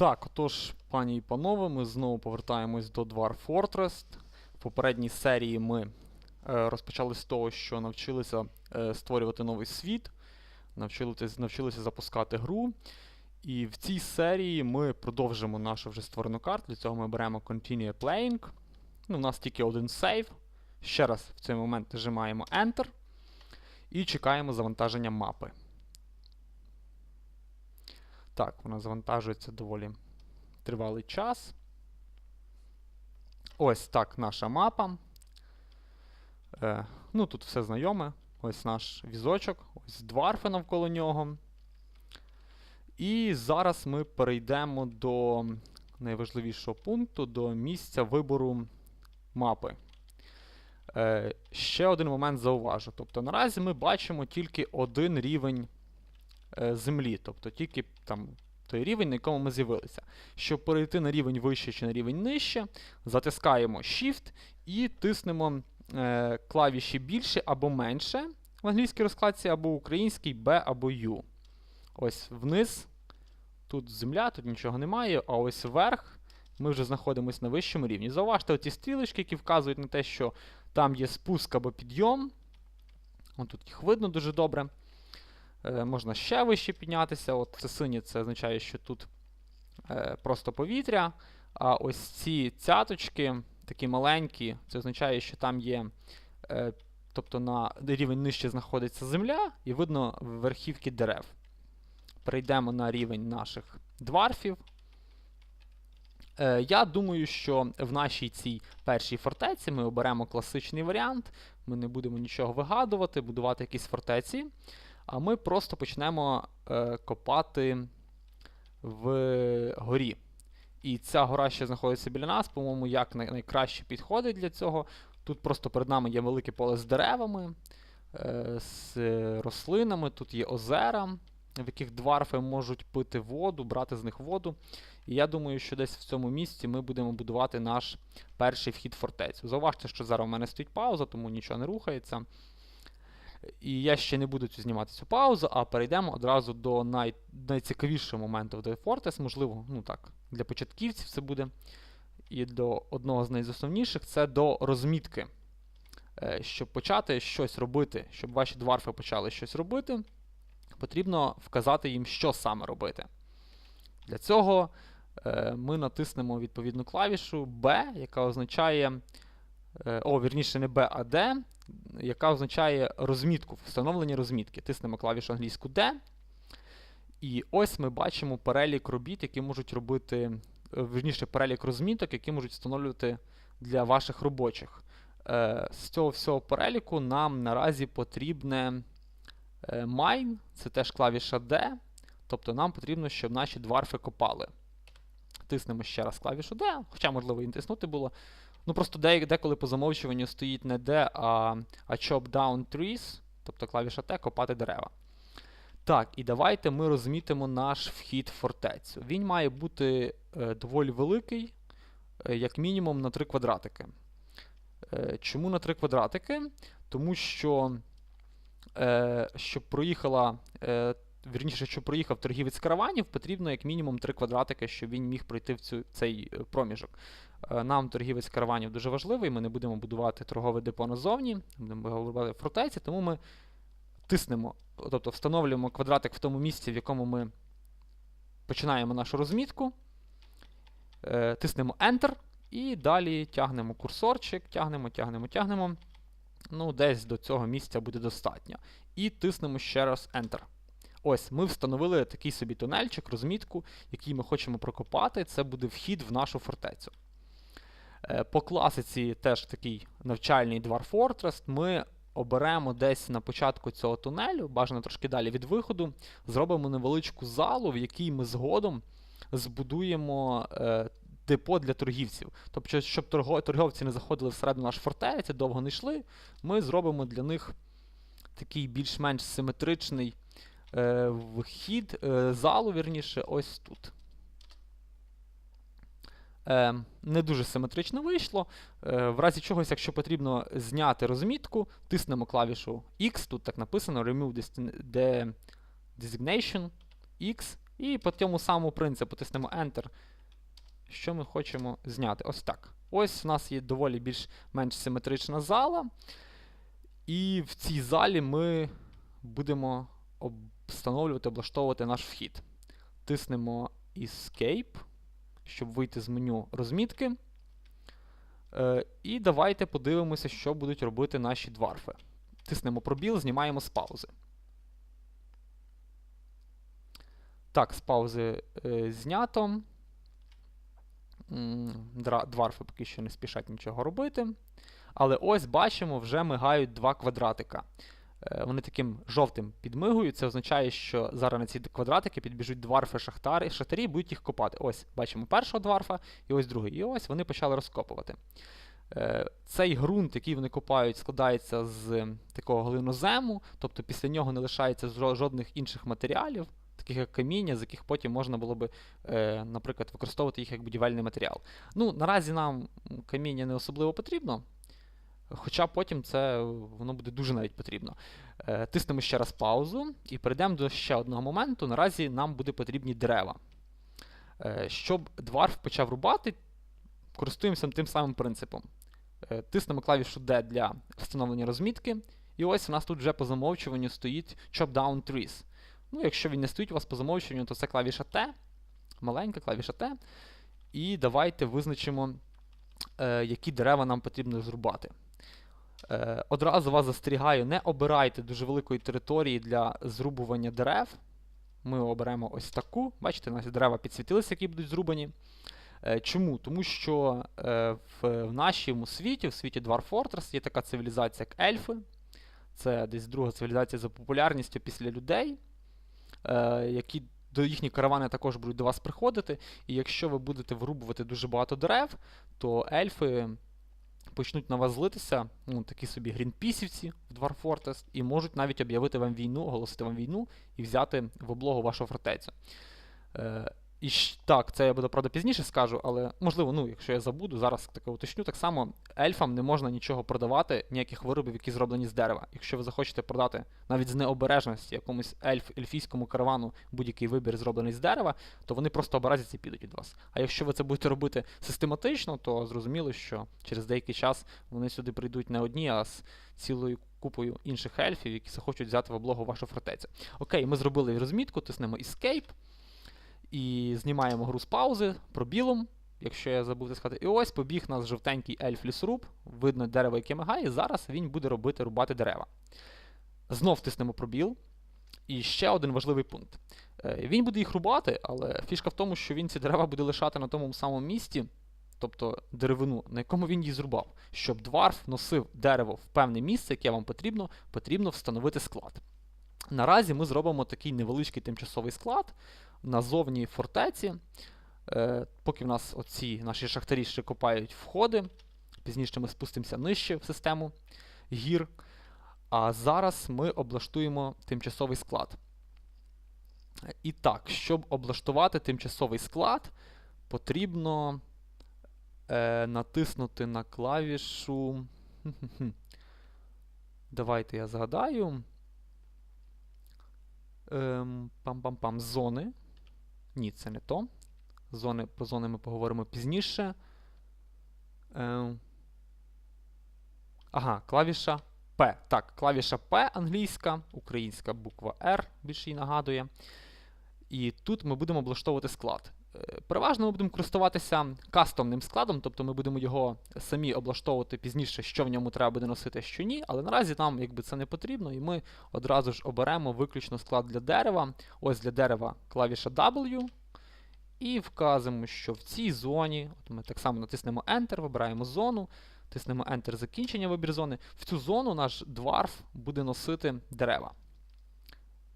Так, отож, пані і панове, ми знову повертаємось до Dwarf Fortress. В попередній серії ми е, розпочали з того, що навчилися е, створювати новий світ, навчилися, навчилися запускати гру. І в цій серії ми продовжимо нашу вже створену карту. Для цього ми беремо Continue Playing. Ну, у нас тільки один сейв. Ще раз в цей момент нажимаємо Enter і чекаємо завантаження мапи. Так, вона завантажується доволі тривалий час. Ось так наша мапа. Е, ну, тут все знайоме. Ось наш візочок, ось дварфи навколо нього. І зараз ми перейдемо до найважливішого пункту, до місця вибору мапи. Е, ще один момент зауважу. Тобто наразі ми бачимо тільки один рівень землі, тобто тільки там той рівень, на якому ми з'явилися. Щоб перейти на рівень вище чи на рівень нижче, затискаємо Shift і тиснемо е, клавіші більше або менше в англійській розкладці, або українській B або U. Ось вниз. Тут земля, тут нічого немає, а ось вверх ми вже знаходимося на вищому рівні. Зауважте оці стрілочки, які вказують на те, що там є спуск або підйом. Ось тут їх видно дуже добре. Е, можна ще вище піднятися. От це синє, це означає, що тут е, просто повітря. А ось ці цяточки, такі маленькі, це означає, що там є. Е, тобто на рівень нижче знаходиться земля, і видно верхівки дерев. Перейдемо на рівень наших дварфів. Е, я думаю, що в нашій цій першій фортеці ми оберемо класичний варіант. Ми не будемо нічого вигадувати, будувати якісь фортеці. А ми просто почнемо е, копати в горі. І ця гора ще знаходиться біля нас, по-моєму, як най- найкраще підходить для цього. Тут просто перед нами є велике поле з деревами, е, з рослинами, тут є озера, в яких дварфи можуть пити воду, брати з них воду. І я думаю, що десь в цьому місці ми будемо будувати наш перший вхід в фортецю. Зауважте, що зараз у мене стоїть пауза, тому нічого не рухається. І я ще не буду знімати цю паузу, а перейдемо одразу до най... найцікавішого моменту в The Fortress. Можливо, ну так, для початківців це буде. І до одного з найзасновніших це до розмітки. Е, Щоб почати щось робити, щоб ваші дварфи почали щось робити, потрібно вказати їм, що саме робити. Для цього е, ми натиснемо відповідну клавішу B, яка означає. Е, О, вірніше, не B, а D, яка означає розмітку, встановлення розмітки. Тиснемо клавішу англійську D. І ось ми бачимо перелік робіт, які можуть робити, е, вірніше, перелік розміток, які можуть встановлювати для ваших робочих. Е, З цього всього переліку нам наразі потрібне mine, це теж клавіша D. Тобто нам потрібно, щоб наші дварфи копали. Тиснемо ще раз клавішу D, хоча, можливо, і не тиснути було. Ну, просто деколи по замовчуванню стоїть не D, а, а chop down trees, тобто клавіша T, копати дерева. Так, і давайте ми розмітимо наш вхід в фортецю. Він має бути е, доволі великий, е, як мінімум на 3 квадратики. Е, чому на 3 квадратики? Тому що, е, щоб проїхала. Е, Вірніше, щоб проїхав торгівець караванів, потрібно як мінімум 3 квадратики, щоб він міг пройти в цю, цей е, проміжок. Е, Нам торгівець караванів дуже важливий, ми не будемо будувати торгове депо назовні, будемо будувати фортеці, тому ми тиснемо, тобто встановлюємо квадратик в тому місці, в якому ми починаємо нашу розмітку, е, тиснемо Enter і далі тягнемо курсорчик, тягнемо, тягнемо, тягнемо. Ну, десь до цього місця буде достатньо. І тиснемо ще раз Enter. Ось, ми встановили такий собі тунельчик, розмітку, який ми хочемо прокопати. Це буде вхід в нашу фортецю. Е, По класиці теж такий навчальний Dwarf Fortress. Ми оберемо десь на початку цього тунелю, бажано трошки далі від виходу, зробимо невеличку залу, в якій ми згодом збудуємо е, депо для торгівців. Тобто, щоб торго- торговці не заходили всередину наш фортеці, довго не йшли, ми зробимо для них такий більш-менш симетричний е, вхід, е, залу, вірніше, ось тут. Е, не дуже симетрично вийшло. Е, в разі чогось, якщо потрібно зняти розмітку, тиснемо клавішу X, тут так написано Remove de- Designation X, І по цьому самому принципу тиснемо Enter. Що ми хочемо зняти? Ось так. Ось у нас є доволі більш-менш симетрична зала. І в цій залі ми будемо встановлювати, облаштовувати наш вхід. Тиснемо Escape, щоб вийти з меню розмітки. Е, і давайте подивимося, що будуть робити наші дварфи. Тиснемо пробіл, знімаємо з паузи. Так, з паузи е, знято. Дварфи поки що не спішать нічого робити. Але ось бачимо, вже мигають два квадратика. Е, Вони таким жовтим підмигують. Це означає, що зараз на ці квадратики підбіжуть дварфи шахтари, шахтарі будуть їх копати. Ось бачимо першого дварфа і ось другий. І ось вони почали розкопувати. Е, Цей ґрунт, який вони копають, складається з такого глинозему, тобто після нього не лишається жодних інших матеріалів, таких як каміння, з яких потім можна було би, е, наприклад, використовувати їх як будівельний матеріал. Ну, наразі нам каміння не особливо потрібно, хоча потім це воно буде дуже навіть потрібно. Е, Тиснемо ще раз паузу і перейдемо до ще одного моменту. Наразі нам буде потрібні дерева. Е, Щоб дварф почав рубати, користуємося тим самим принципом. Е, Тиснемо клавішу D для встановлення розмітки. І ось у нас тут вже по замовчуванню стоїть Chop Down Trees. Ну, якщо він не стоїть у вас по замовчуванню, то це клавіша T, маленька клавіша T. І давайте визначимо, які дерева нам потрібно зрубати. Е, одразу вас застерігаю, не обирайте дуже великої території для зрубування дерев. Ми оберемо ось таку. Бачите, нас дерева підсвітилися, які будуть зрубані. Е, Чому? Тому що е, в, нашому світі, в світі Dwarf Fortress, є така цивілізація, як ельфи. Це десь друга цивілізація за популярністю після людей, які до їхні каравани також будуть до вас приходити. І якщо ви будете вирубувати дуже багато дерев, то ельфи почнуть на вас злитися, ну, такі собі грінпісівці в Fortress, і можуть навіть об'явити вам війну, оголосити вам війну і взяти в облогу вашу фортецю. Е, і так, це я буду правда пізніше скажу, але можливо, ну, якщо я забуду, зараз таке уточню. Так само ельфам не можна нічого продавати, ніяких виробів, які зроблені з дерева. Якщо ви захочете продати навіть з необережності якомусь ельф, ельфійському каравану будь-який вибір зроблений з дерева, то вони просто образяться і підуть від вас. А якщо ви це будете робити систематично, то зрозуміло, що через деякий час вони сюди прийдуть не одні, а з цілою купою інших ельфів, які захочуть взяти в облогу вашу фортецю. Окей, ми зробили розмітку, тиснемо Escape. І знімаємо гру з паузи пробілом, якщо я забув це сказати. І ось побіг нас жовтенький ельф лісоруб, видно дерево, яке мигає, і зараз він буде робити рубати дерева. Знов тиснемо пробіл. І ще один важливий пункт. Е, Він буде їх рубати, але фішка в тому, що він ці дерева буде лишати на тому самому місці, тобто деревину, на якому він її зрубав. Щоб дварф носив дерево в певне місце, яке вам потрібно, потрібно встановити склад. Наразі ми зробимо такий невеличкий тимчасовий склад назовні фортеці. Е, поки в нас оці наші шахтарі ще копають входи. Пізніше ми спустимося нижче в систему гір. А зараз ми облаштуємо тимчасовий склад. І так, щоб облаштувати тимчасовий склад, потрібно е, натиснути на клавішу. Давайте я згадаю. Ем, пам-пам-пам. Зони. Ні, це не то. Зони, про зони ми поговоримо пізніше. Е, Ага, клавіша P. Так, клавіша P англійська, українська буква R, більше її нагадує. І тут ми будемо облаштовувати склад. Переважно ми будемо користуватися кастомним складом, тобто ми будемо його самі облаштовувати пізніше, що в ньому треба буде носити, що ні, але наразі нам якби це не потрібно, і ми одразу ж оберемо виключно склад для дерева. Ось для дерева клавіша W. І вказуємо, що в цій зоні, от ми так само натиснемо Enter, вибираємо зону, тиснемо Enter закінчення вибір зони. В цю зону наш дварф буде носити дерева.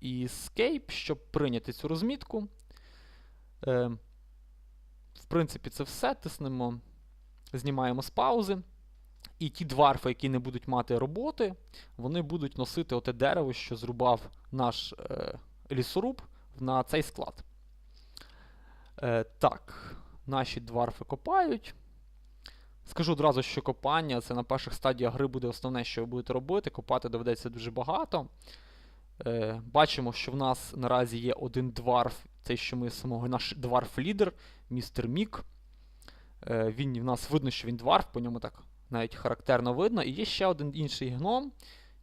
І Escape, щоб прийняти цю розмітку. Е, в принципі, це все. Тиснемо, знімаємо з паузи. І ті дварфи, які не будуть мати роботи, вони будуть носити оте дерево, що зрубав наш е, лісоруб на цей склад. Е, так, наші дварфи копають. Скажу одразу, що копання це на перших стадіях гри буде основне, що ви будете робити. Копати доведеться дуже багато. Е, бачимо, що в нас наразі є один дварф, цей, що ми самого наш дварф-лідер, містер Мік. Е, він в нас видно, що він дварф, по ньому так навіть характерно видно. І є ще один інший гном,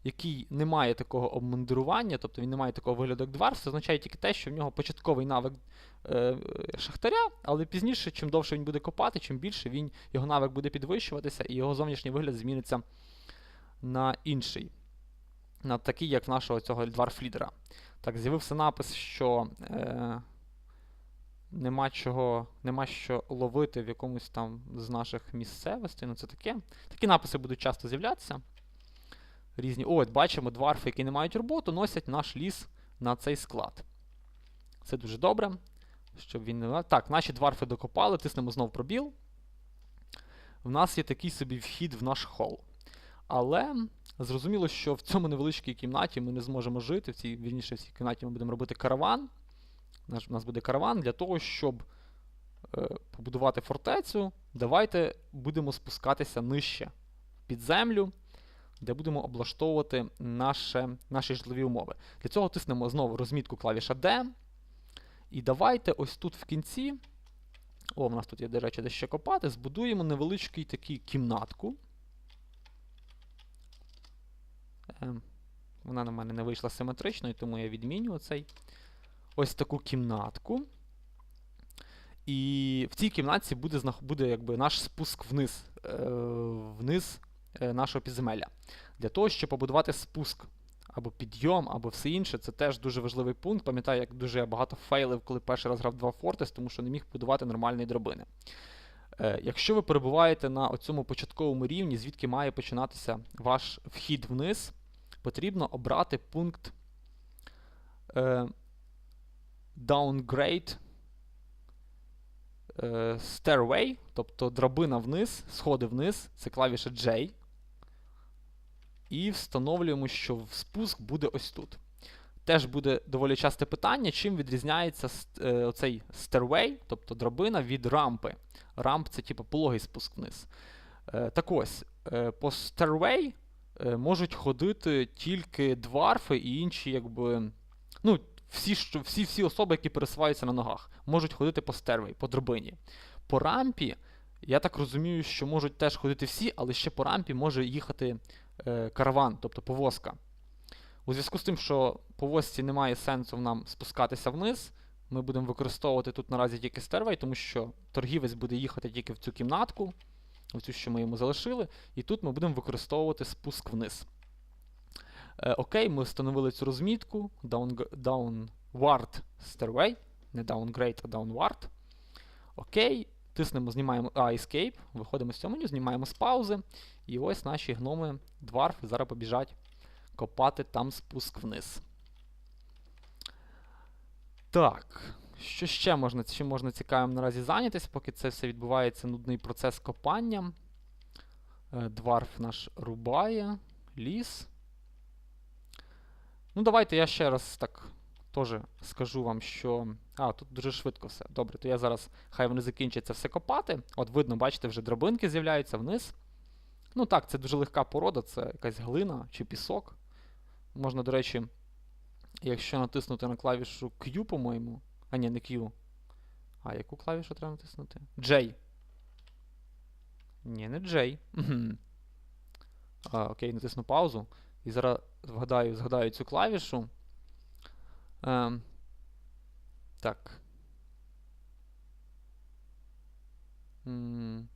який не має такого обмундирування, тобто він не має такого вигляду, як дварф. Це означає тільки те, що в нього початковий навик е, шахтаря, але пізніше, чим довше він буде копати, чим більше він, його навик буде підвищуватися, і його зовнішній вигляд зміниться на інший. На такий, як нашого цього дварф-лідера. Так, з'явився напис, що е, нема чого, нема що ловити в якомусь там з наших місцевостей. Ну, це таке. Такі написи будуть часто з'являтися. Різні. От бачимо, дварфи, які не мають роботу, носять наш ліс на цей склад. Це дуже добре. Щоб він не... Так, наші дварфи докопали, тиснемо знов пробіл. В нас є такий собі вхід в наш хол. Але зрозуміло, що в цьому невеличкій кімнаті ми не зможемо жити. В цій, вірніше, в цій кімнаті ми будемо робити караван. У нас буде караван для того, щоб е, побудувати фортецю. Давайте будемо спускатися нижче під землю, де будемо облаштовувати наше, наші житлові умови. Для цього тиснемо знову розмітку клавіша D. І давайте ось тут в кінці. О, в нас тут є, до речі, де ще копати. Збудуємо невеличкий такий кімнатку. Ем, Вона на мене не вийшла симетричною, тому я відміню оцей ось таку кімнатку. І в цій кімнатці буде буде якби наш спуск вниз, е, вниз е, нашого підземелля. Для того, щоб побудувати спуск або підйом, або все інше, це теж дуже важливий пункт. Пам'ятаю, як дуже я багато фейлив, коли перший раз грав 2 Fortress, тому що не міг будувати нормальні драбини. Е, якщо ви перебуваєте на цьому початковому рівні, звідки має починатися ваш вхід вниз, потрібно обрати пункт е, downgrade е, stairway, тобто драбина вниз, сходи вниз, це клавіша J. І встановлюємо, що спуск буде ось тут. Теж буде доволі часте питання, чим відрізняється е, оцей stairway, тобто драбина від рампи. Рамп це типу пологий спуск вниз. Е, так ось, по stairway можуть ходити тільки дварфи і інші, якби. Ну, всі, що, всі, всі особи, які пересуваються на ногах, можуть ходити по стервей, по драбині. По рампі, я так розумію, що можуть теж ходити всі, але ще по рампі може їхати е, караван, тобто повозка. У зв'язку з тим, що повозці немає сенсу нам спускатися вниз, ми будемо використовувати тут наразі тільки стервей, тому що торгівець буде їхати тільки в цю кімнатку, в цю, що ми йому залишили, і тут ми будемо використовувати спуск вниз. Е, окей, ми встановили цю розмітку. Downward stairway. Не downgrade, а downward. Окей. Тиснемо, знімаємо а, Escape, виходимо з цього меню, знімаємо з паузи. І ось наші гноми дварфи зараз побіжать копати там спуск вниз. Так. Що ще можна, чим можна цікавим наразі зайнятися, поки це все відбувається нудний процес копання. Е, Дварф наш рубає, ліс. Ну, давайте я ще раз так теж скажу вам, що. А, тут дуже швидко все. Добре, то я зараз, хай вони закінчаться все копати. От видно, бачите, вже драбинки з'являються вниз. Ну так, це дуже легка порода, це якась глина чи пісок. Можна, до речі, якщо натиснути на клавішу Q, по-моєму. А, ні, не Q. А яку клавішу треба натиснути? J. Ні, не J. А, окей, натисну паузу. І зараз згадаю, згадаю цю клавішу. Ем, так. М.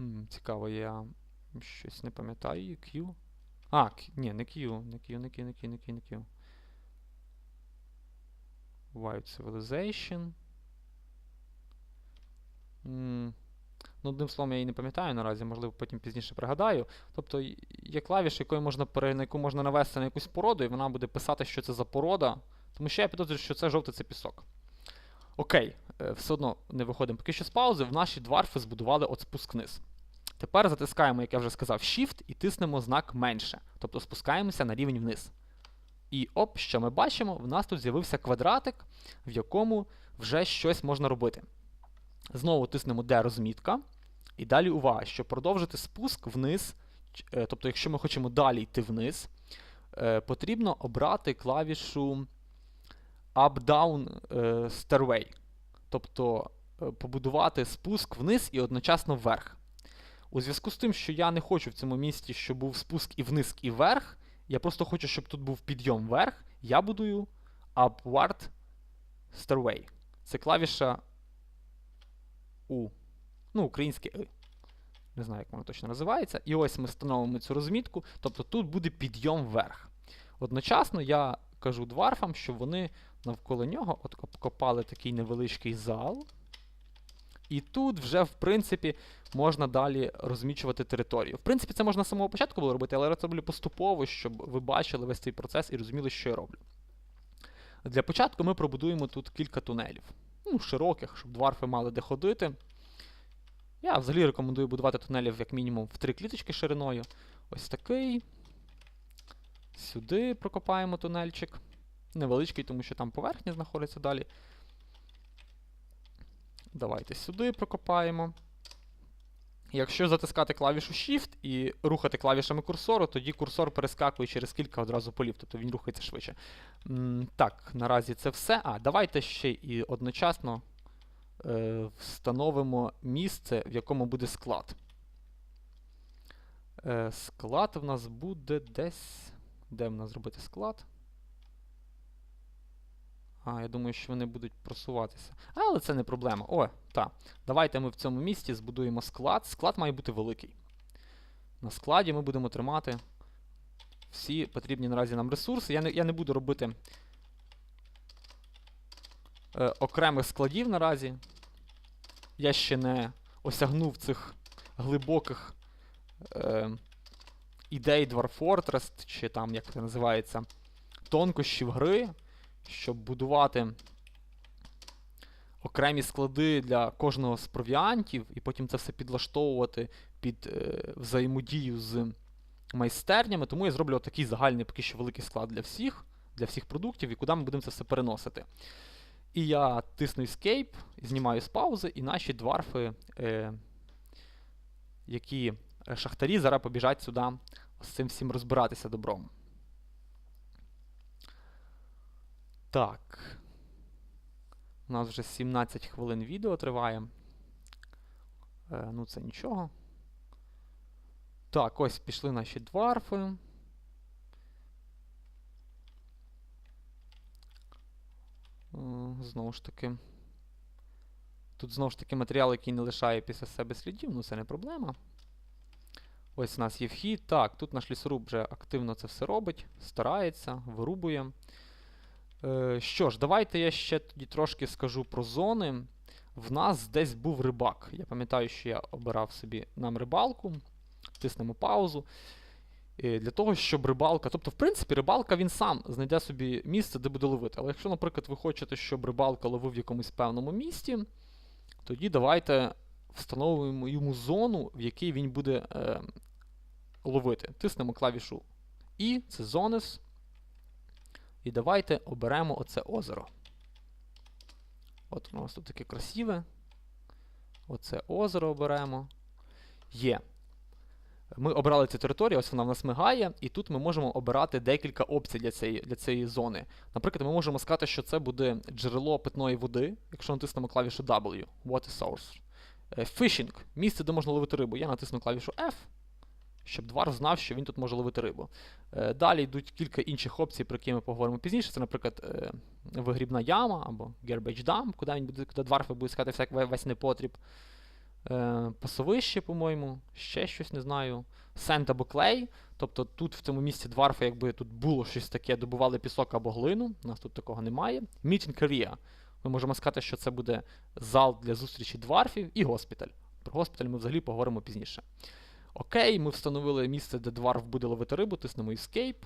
М, Цікаво, я щось не пам'ятаю. Q. А, ні, не Q, не Q, не Q, не Q, не Q, не Q. White Civilization. М, Ну, одним словом, я її не пам'ятаю наразі, можливо, потім пізніше пригадаю. Тобто є клавіша, якою можна на яку можна навести на якусь породу, і вона буде писати, що це за порода. Тому що я підозрюю, що це жовтий це пісок. Окей, е, все одно не виходимо поки що з паузи. В наші дварфи збудували от спуск вниз. Тепер затискаємо, як я вже сказав, Shift і тиснемо знак менше. Тобто спускаємося на рівень вниз. І оп, що ми бачимо? В нас тут з'явився квадратик, в якому вже щось можна робити. Знову тиснемо D розмітка. І далі увага, щоб продовжити спуск вниз, е, тобто, якщо ми хочемо далі йти вниз, е, потрібно обрати клавішу Up-Down е, Stairway. Тобто побудувати спуск вниз і одночасно вверх. У зв'язку з тим, що я не хочу в цьому місці, щоб був спуск і вниз, і вверх, я просто хочу, щоб тут був підйом вверх, я будую Upward Stairway. Це клавіша У. Ну, українське И. Не знаю, як воно точно називається. І ось ми встановимо цю розмітку. Тобто тут буде підйом вверх. Одночасно я кажу дварфам, щоб вони навколо нього от обкопали такий невеличкий зал. І тут вже, в принципі, можна далі розмічувати територію. В принципі, це можна з самого початку було робити, але я це роблю поступово, щоб ви бачили весь цей процес і розуміли, що я роблю. Для початку ми пробудуємо тут кілька тунелів. Ну, широких, щоб дварфи мали де ходити. Я взагалі рекомендую будувати тунелів як мінімум в три кліточки шириною. Ось такий. Сюди прокопаємо тунельчик. Невеличкий, тому що там поверхня знаходиться далі. Давайте сюди прокопаємо. Якщо затискати клавішу Shift і рухати клавішами курсору, тоді курсор перескакує через кілька одразу полів, тобто він рухається швидше. Так, наразі це все. А, давайте ще і одночасно е, встановимо місце, в якому буде склад. Е, склад в нас буде десь. Де в нас зробити склад? А, я думаю, що вони будуть просуватися. Але це не проблема. О, так. Давайте ми в цьому місці збудуємо склад. Склад має бути великий. На складі ми будемо тримати всі потрібні наразі нам ресурси. Я не, я не буду робити е, окремих складів наразі. Я ще не осягнув цих глибоких е, ідей Dwarf Fortress, чи там, як це називається, тонкощів гри, щоб будувати окремі склади для кожного з провіантів, і потім це все підлаштовувати під е, взаємодію з майстернями. Тому я зроблю такий загальний поки що великий склад для всіх, для всіх продуктів, і куди ми будемо це все переносити. І я тисну Escape, знімаю з паузи, і наші дварфи, е, які е, шахтарі, зараз побіжать сюди з цим всім розбиратися добром. Так. У нас вже 17 хвилин відео триває. Е, ну, це нічого. Так, ось пішли наші дварфи. Е, Знову ж таки. Тут знову ж таки матеріал, який не лишає після себе слідів, ну це не проблема. Ось у нас є вхід. Так, тут наш лісоруб вже активно це все робить, старається, вирубує. Е, що ж, давайте я ще тоді трошки скажу про зони. В нас десь був рибак. Я пам'ятаю, що я обирав собі нам рибалку. Тиснемо паузу. Е, Для того, щоб рибалка. Тобто, в принципі, рибалка він сам знайде собі місце, де буде ловити. Але якщо, наприклад, ви хочете, щоб рибалка ловив в якомусь певному місті, тоді давайте встановимо йому зону, в якій він буде е, ловити. Тиснемо клавішу І, це Zones. І давайте оберемо оце озеро. От у нас тут таке красиве. Оце озеро оберемо. Є. Ми обрали цю територію, ось вона в нас мигає, і тут ми можемо обирати декілька опцій для цієї, для цієї зони. Наприклад, ми можемо сказати, що це буде джерело питної води, якщо натиснемо клавішу W, Water Source. Е, Fishing місце, де можна ловити рибу. Я натисну клавішу F, щоб двар знав, що він тут може ловити рибу. Е, Далі йдуть кілька інших опцій, про які ми поговоримо пізніше. Це, наприклад, е, вигрібна яма або Garbage Dump, куди він буде, куди дварфи будуть скати всяк весь непотріб. Е, Пасовище, по-моєму, ще щось не знаю. Сент або клей. Тобто тут в цьому місці дварфи, якби тут було щось таке, добували пісок або глину. У нас тут такого немає. Meeting Area. Ми можемо сказати, що це буде зал для зустрічі дварфів і госпіталь. Про госпіталь ми взагалі поговоримо пізніше. Окей, ми встановили місце, де дварф буде ловити рибу, тиснемо Escape.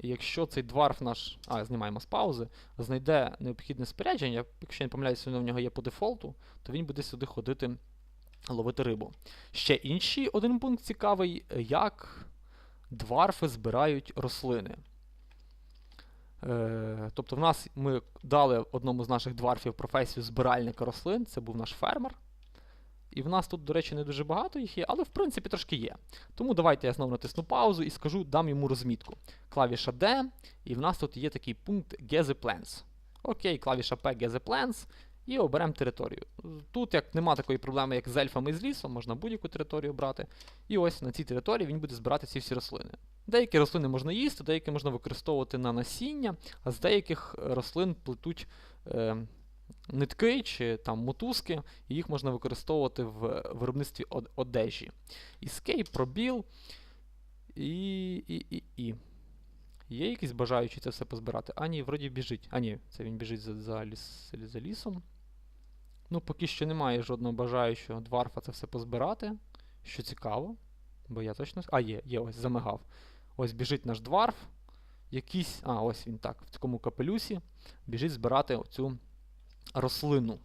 І якщо цей дварф наш, а, знімаємо з паузи, знайде необхідне спорядження, якщо я не помиляюся, воно в нього є по дефолту, то він буде сюди ходити ловити рибу. Ще інший один пункт цікавий, як дварфи збирають рослини. Е, тобто, в нас ми дали одному з наших дварфів професію збиральника рослин, це був наш фермер. І в нас тут, до речі, не дуже багато їх є, але в принципі трошки є. Тому давайте я знову натисну паузу і скажу, дам йому розмітку. Клавіша D, і в нас тут є такий пункт Get Plans. Окей, клавіша P the Plans, і оберемо територію. Тут, як нема такої проблеми, як з ельфами і з лісом, можна будь-яку територію брати. І ось на цій території він буде збирати ці всі рослини. Деякі рослини можна їсти, деякі можна використовувати на насіння, а з деяких рослин плетуть е, нитки чи там мотузки, і їх можна використовувати в виробництві одежі. Escape, пробіл і. і, і, і. Є якісь бажаючі це все позбирати? А, ні, вроді біжить. А, ні, це він біжить за, за, ліс, за лісом. Ну, поки що немає жодного бажаючого дварфа це все позбирати. Що цікаво. Бо я точно. А, є, є, ось замигав. Ось біжить наш дварф. Якийсь. А, ось він так, в такому капелюсі. Біжить збирати оцю рослину.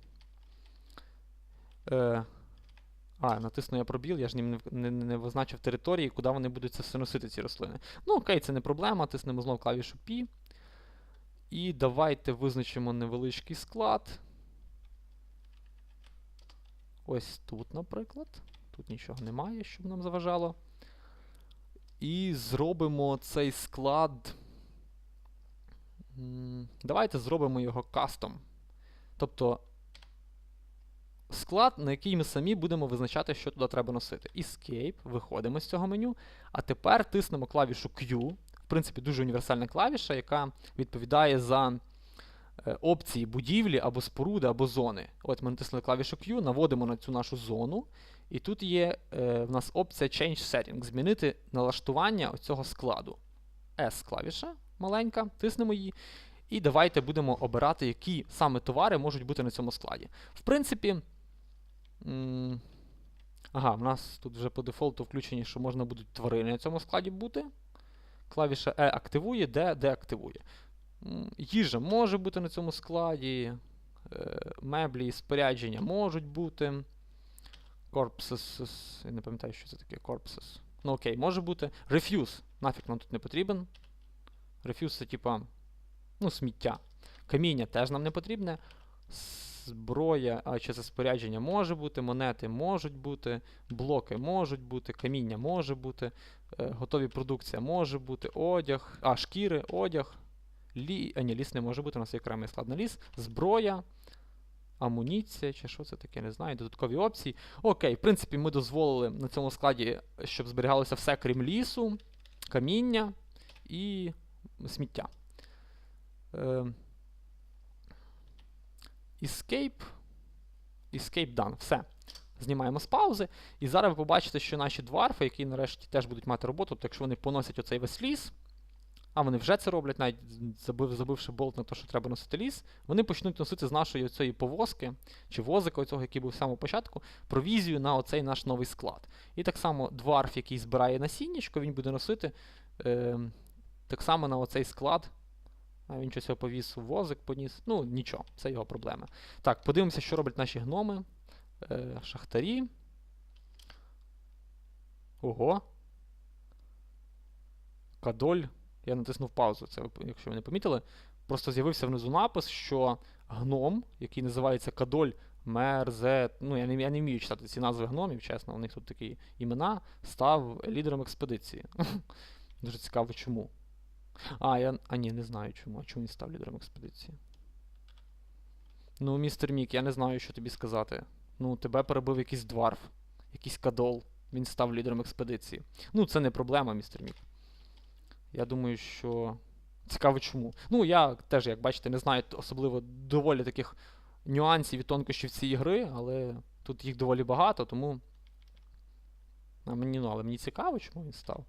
Е, а, натисну я пробіл, я ж не, не, не визначив території, куди вони будуть все носити, ці рослини. Ну, окей, це не проблема. Тиснемо знову клавішу P. І давайте визначимо невеличкий склад. Ось тут, наприклад. Тут нічого немає, щоб нам заважало. І зробимо цей склад. Давайте зробимо його кастом. Тобто склад, на який ми самі будемо визначати, що туди треба носити. Escape, виходимо з цього меню. А тепер тиснемо клавішу Q. В принципі, дуже універсальна клавіша, яка відповідає за е, опції будівлі або споруди, або зони. От ми натиснули клавішу Q, наводимо на цю нашу зону. І тут є е, в нас опція Change Setting, змінити налаштування цього складу. S клавіша маленька, тиснемо її. І давайте будемо обирати, які саме товари можуть бути на цьому складі. В принципі. Ага, в нас тут вже по дефолту включені, що можна будуть тварини на цьому складі бути. Клавіша E активує, D деактивує. Їжа може бути на цьому складі. е, Меблі і спорядження можуть бути. Corpses. Я не пам'ятаю, що це таке. Corpses. Ну окей, може бути. Refuse. Нафіг нам тут не потрібен. Refuse це типа. Ну, сміття. Каміння теж нам не потрібне. Зброя, чи це спорядження може бути, монети можуть бути, блоки можуть бути, каміння може бути, е, готові продукція може бути, одяг, а, шкіри, одяг, лі... а ні, ліс не може бути, у нас є окремий склад на ліс, зброя, амуніція, чи що це таке, не знаю, додаткові опції. Окей, в принципі, ми дозволили на цьому складі, щоб зберігалося все, крім лісу, каміння і сміття. Е, Escape. Escape done. Все. Знімаємо з паузи. І зараз ви побачите, що наші дварфи, які нарешті теж будуть мати роботу, тобто якщо вони поносять оцей весь ліс, а вони вже це роблять, навіть забив, забивши болт на те, що треба носити ліс, вони почнуть носити з нашої цієї повозки чи возика, цього, який був з самого початку, провізію на оцей наш новий склад. І так само дварф, який збирає насіннячко, він буде носити е, так само на оцей склад. А він щось його повіз возик, поніс. Ну, нічого, це його проблема. Так, подивимося, що роблять наші гноми. Е, шахтарі. Ого. Кадоль. Я натиснув паузу, це, якщо ви не помітили. Просто з'явився внизу напис, що гном, який називається Кадоль Мерзе. Ну, я не, я не вмію читати ці назви гномів, чесно, у них тут такі імена, став лідером експедиції. Дуже цікаво, чому. А, я. А ні, не знаю чому. А чому він став лідером експедиції? Ну, містер Мік, я не знаю, що тобі сказати. Ну, тебе перебив якийсь дварф, якийсь кадол. Він став лідером експедиції. Ну, це не проблема, містер Мік. Я думаю, що. Цікаво чому. Ну, я теж, як бачите, не знаю особливо доволі таких нюансів і тонкощів цієї гри, але тут їх доволі багато, тому. А мені, ну, але мені цікаво, чому він став.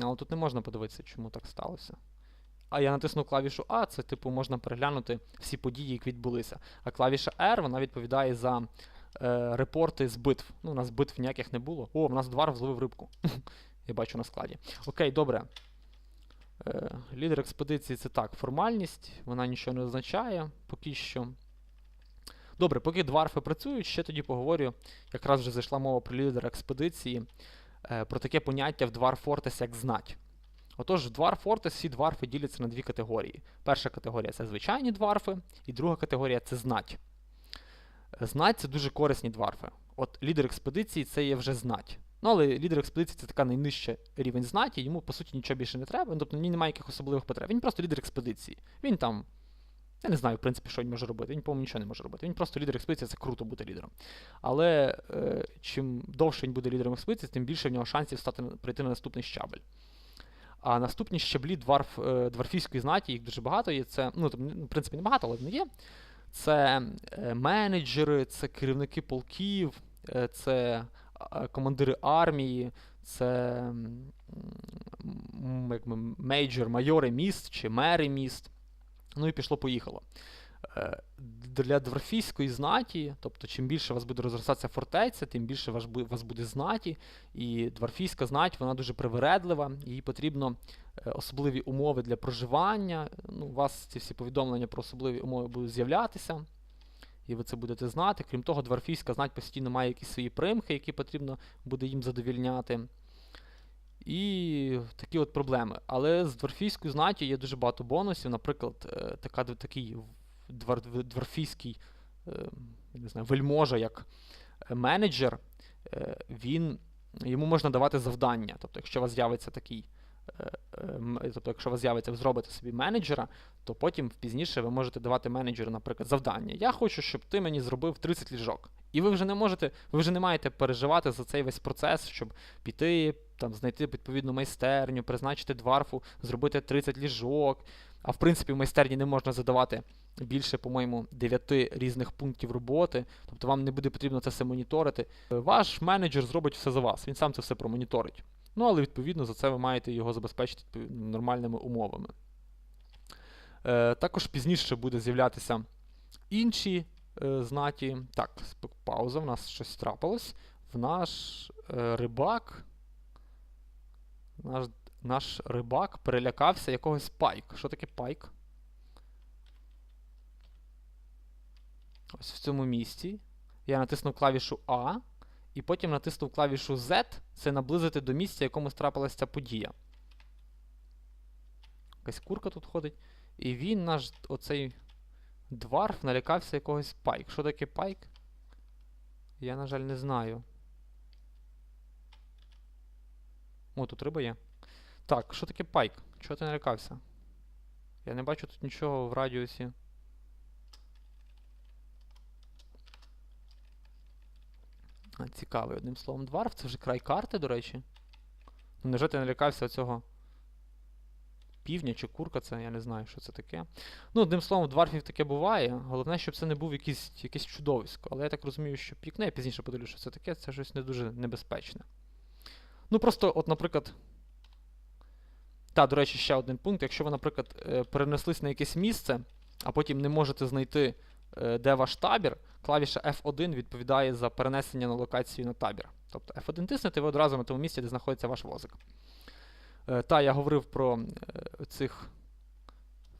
Але тут не можна подивитися, чому так сталося. А я натиснув клавішу А, це, типу, можна переглянути всі події, які відбулися. А клавіша R, вона відповідає за е, репорти з битв. Ну, у нас битв ніяких не було. О, в нас двар зловив рибку. Я бачу на складі. Окей, добре. Е, лідер експедиції це так, формальність, вона нічого не означає поки що. Добре, поки дварфи працюють, ще тоді поговорю. Якраз вже зайшла мова про лідера експедиції, про таке поняття в Fortress як знать. Отож, в Fortress всі дварфи діляться на дві категорії. Перша категорія це звичайні дварфи, і друга категорія це знать. Знать це дуже корисні дварфи. От лідер експедиції це є вже знать. Ну, але лідер експедиції це така найнижча рівень знаті, йому, по суті, нічого більше не треба, ну, тобто він немає яких особливих потреб. Він просто лідер експедиції. Він там. Я не знаю, в принципі, що він може робити. Він, по-моєму, нічого не може робити. Він просто лідер експедиції, це круто бути лідером. Але е, чим довше він буде лідером експедиції, тим більше в нього шансів стати, прийти на наступний щабель. А наступні щаблі дварф, е, дварфійської знаті, їх дуже багато є. Це, ну, там, в принципі, не багато, але вони є. Це е, менеджери, це керівники полків, е, це е, командири армії, це ми, мейджор, майори міст чи мери міст. Ну і пішло-поїхало. Е, Для дворфійської знаті, тобто, чим більше вас буде розростатися фортеця, тим більше вас буде знаті. І дворфійська знать вона дуже привередлива, їй потрібно е, особливі умови для проживання. Ну, у вас ці всі повідомлення про особливі умови будуть з'являтися. І ви це будете знати. Крім того, дворфійська знать постійно має якісь свої примхи, які потрібно буде їм задовільняти. І такі от проблеми. Але з дворфійською знаттю є дуже багато бонусів. Наприклад, е, така, такий двор, дворфійський е, не знаю, вельможа, як менеджер, е, він, йому можна давати завдання. Тобто, якщо у вас з'явиться такий, тобто, якщо у вас з'явиться, ви зробите собі менеджера, то потім пізніше ви можете давати менеджеру, наприклад, завдання. Я хочу, щоб ти мені зробив 30 ліжок. І ви вже не можете, ви вже не маєте переживати за цей весь процес, щоб піти, там, знайти відповідну майстерню, призначити дварфу, зробити 30 ліжок. А в принципі, в майстерні не можна задавати більше, по-моєму, 9 різних пунктів роботи. Тобто вам не буде потрібно це все моніторити. Ваш менеджер зробить все за вас, він сам це все промоніторить. Ну, але відповідно за це ви маєте його забезпечити нормальними умовами. Е, також пізніше буде з'являтися інші е, знаті. Так, пауза, в нас щось трапилось. В наш е, рибак. Наш, наш рибак перелякався якогось пайк. Що таке пайк? Ось в цьому місці. Я натиснув клавішу А, і потім натиснув клавішу Z, це наблизити до місця, якому трапилася ця подія. Якась курка тут ходить. І він, наш оцей дварф, налякався якогось пайк. Що таке пайк? Я, на жаль, не знаю. О, тут риба є. Так, що таке пайк? Чого ти налякався? Я не бачу тут нічого в радіусі. Цікавий, одним словом, дварф. Це вже край карти, до речі. Ну, невже ти налякався цього півня чи курка це, я не знаю, що це таке. Ну, одним словом, в дварфів таке буває. Головне, щоб це не був якийсь, якесь чудовисько. Але я так розумію, що пік, ну я пізніше подивлюся, що це таке, це щось не дуже небезпечне. Ну, просто, от, наприклад. Та, до речі, ще один пункт. Якщо ви, наприклад, е, перенеслись на якесь місце, а потім не можете знайти, е, де ваш табір, клавіша F1 відповідає за перенесення на локацію на табір. Тобто F1 тиснете, ви одразу на тому місці, де знаходиться ваш возик. Е, Та, я говорив про цих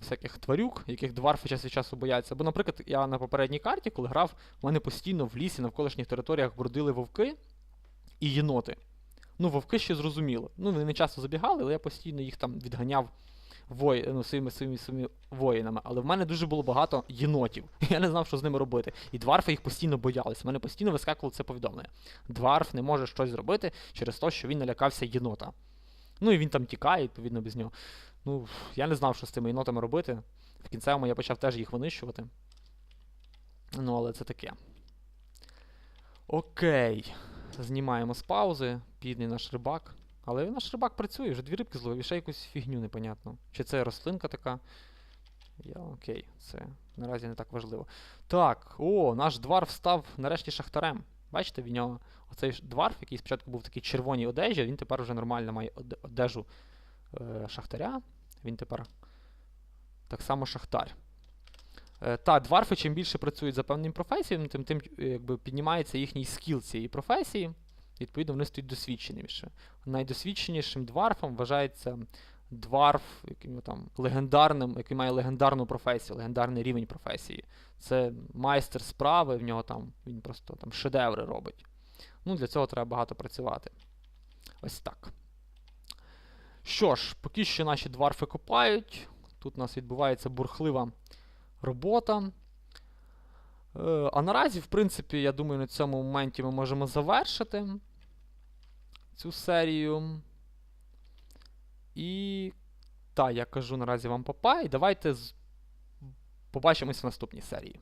всяких тварюк, яких дварфи час від часу бояться. Бо, наприклад, я на попередній карті, коли грав, у мене постійно в лісі, навколишніх територіях бродили вовки і єноти. Ну, вовки ще зрозуміло. Ну, вони не часто забігали, але я постійно їх там відганяв вої... ну, своїми, своїми, своїми воїнами. Але в мене дуже було багато єнотів. Я не знав, що з ними робити. І дварфи їх постійно боялися. В мене постійно вискакувало це повідомлення. Дварф не може щось зробити через те, що він налякався єнота. Ну і він там тікає, відповідно, без нього. Ну, я не знав, що з цими єнотами робити. В кінцевому я почав теж їх винищувати. Ну, але це таке. Окей. Знімаємо з паузи. Бідний наш рибак. Але наш рибак працює, вже дві рибки зловив, і ще якусь фігню непонятну. Чи це рослинка така? Я, окей, це наразі не так важливо. Так, о, наш дварф став нарешті шахтарем. Бачите, в нього оцей дварф, який спочатку був в такій червоній одежі, він тепер вже нормально має одежу е, шахтаря. Він тепер так само шахтар. Е, та, дварфи, чим більше працюють за певним професіями, тим, тим е, якби, піднімається їхній скіл цієї професії. Відповідно, вони стають досвідченіші. Найдосвідченішим дварфом вважається дварф, який ну, там, легендарним, який має легендарну професію, легендарний рівень професії. Це майстер справи, в нього там він просто там шедеври робить. Ну, для цього треба багато працювати. Ось так. Що ж, поки що наші дварфи копають. Тут у нас відбувається бурхлива робота. Е, А наразі, в принципі, я думаю, на цьому моменті ми можемо завершити цю серію. І. Так, я кажу наразі вам папа, і давайте побачимось в наступній серії.